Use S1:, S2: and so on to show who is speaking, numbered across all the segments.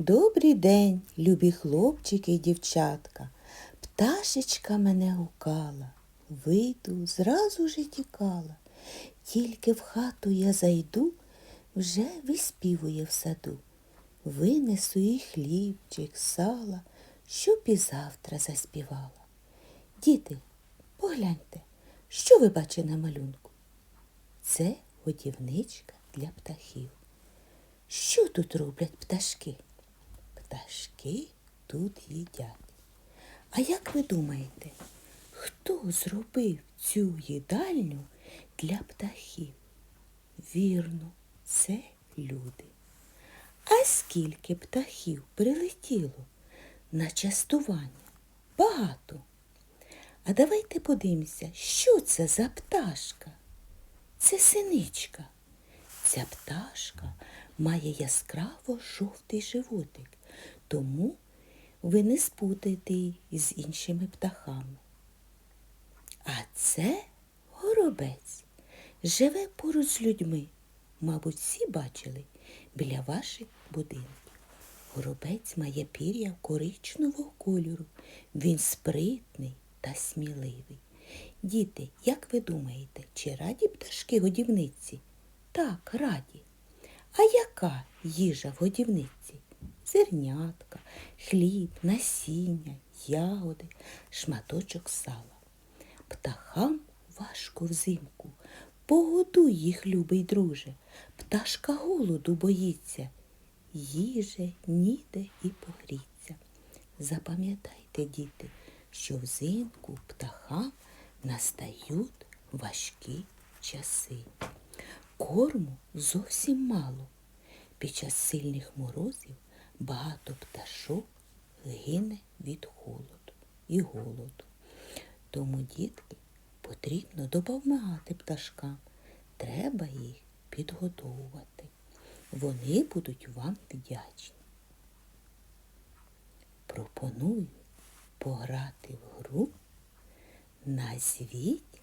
S1: Добрий день, любі хлопчики й дівчатка. Пташечка мене гукала, вийду, зразу ж і тікала. Тільки в хату я зайду, вже виспівує в саду. Винесу і хлібчик, сала, щоб і завтра заспівала. Діти, погляньте, що ви бачите на малюнку? Це годівничка для птахів. Що тут роблять пташки? Пташки тут їдять. А як ви думаєте, хто зробив цю їдальню для птахів? Вірно, це люди. А скільки птахів прилетіло на частування? Багато. А давайте подивимося, що це за пташка? Це синичка. Ця пташка має яскраво жовтий животик, тому ви не спутаєте її з іншими птахами. А це горобець живе поруч з людьми. Мабуть, всі бачили біля ваших будинків. Горобець має пір'я коричневого кольору. Він спритний та сміливий. Діти, як ви думаєте, чи раді пташки годівниці? Так, раді. А яка їжа в годівниці? Зернятка, хліб, насіння, ягоди, шматочок сала. Птахам важко взимку. Погодуй їх, любий друже. Пташка голоду боїться. Їже ніде і погріться. Запам'ятайте, діти, що взимку птахам настають важкі часи. Корму зовсім мало. Під час сильних морозів багато пташок гине від холоду і голоду. Тому, дітки, потрібно допомагати пташкам. Треба їх підгодовувати. Вони будуть вам вдячні. Пропоную пограти в гру Назвіть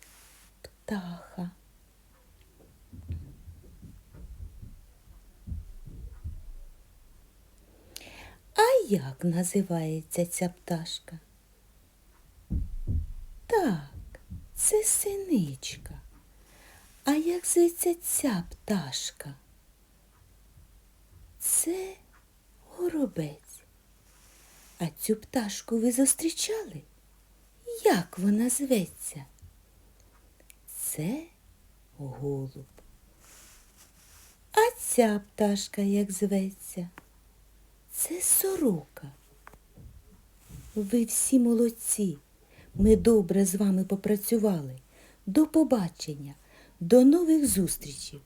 S1: птаха. А як називається ця пташка? Так, це синичка. А як зветься ця пташка? Це горобець. А цю пташку ви зустрічали? Як вона зветься? Це голуб. А ця пташка як зветься? Це сорока. Ви всі молодці. Ми добре з вами попрацювали. До побачення, до нових зустрічей.